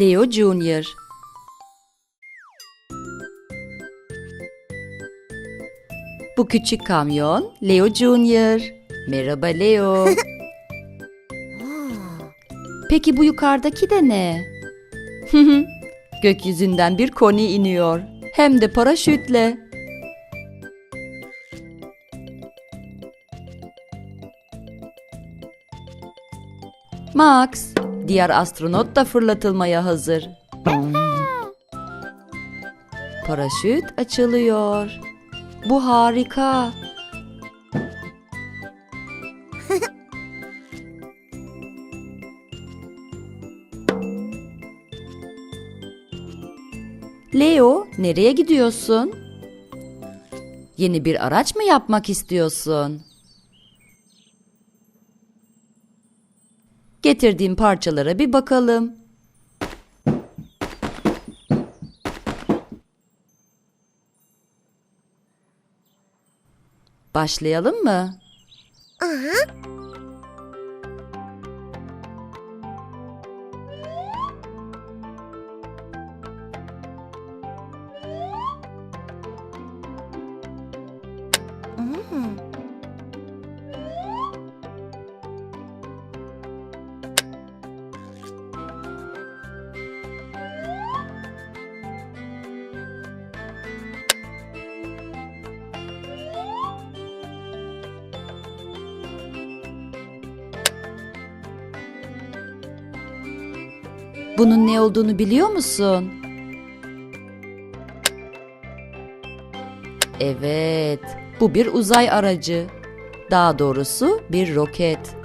Leo Junior Bu küçük kamyon Leo Junior. Merhaba Leo. Peki bu yukarıdaki de ne? Gökyüzünden bir koni iniyor. Hem de paraşütle. Max, diğer astronot da fırlatılmaya hazır. Paraşüt açılıyor. Bu harika. Leo, nereye gidiyorsun? Yeni bir araç mı yapmak istiyorsun? Getirdiğim parçalara bir bakalım. Başlayalım mı? Bunun ne olduğunu biliyor musun? Evet, bu bir uzay aracı. Daha doğrusu bir roket.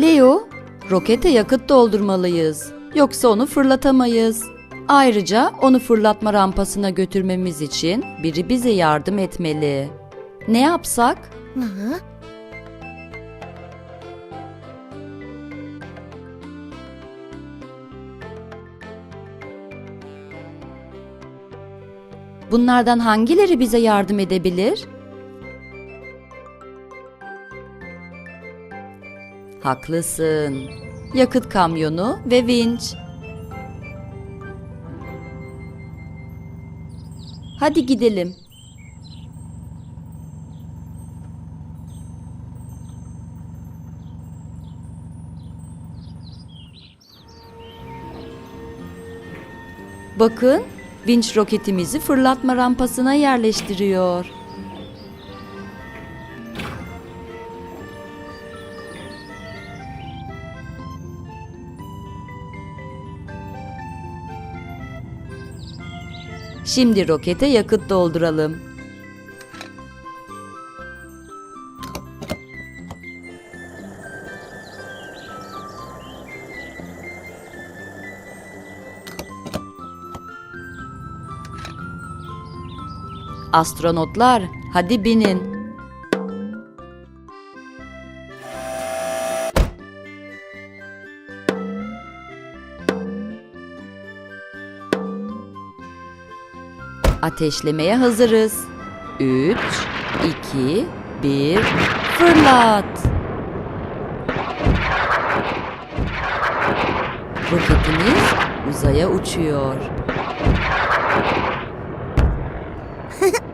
Leo, rokete yakıt doldurmalıyız. Yoksa onu fırlatamayız. Ayrıca onu fırlatma rampasına götürmemiz için biri bize yardım etmeli. Ne yapsak? Bunlardan hangileri bize yardım edebilir? Haklısın. Yakıt kamyonu ve vinç. Hadi gidelim. Bakın, vinç roketimizi fırlatma rampasına yerleştiriyor. Şimdi rokete yakıt dolduralım. Astronotlar, hadi binin. Ateşlemeye hazırız. 3, 2, 1, fırlat. Roketimiz uzaya uçuyor. Hehehe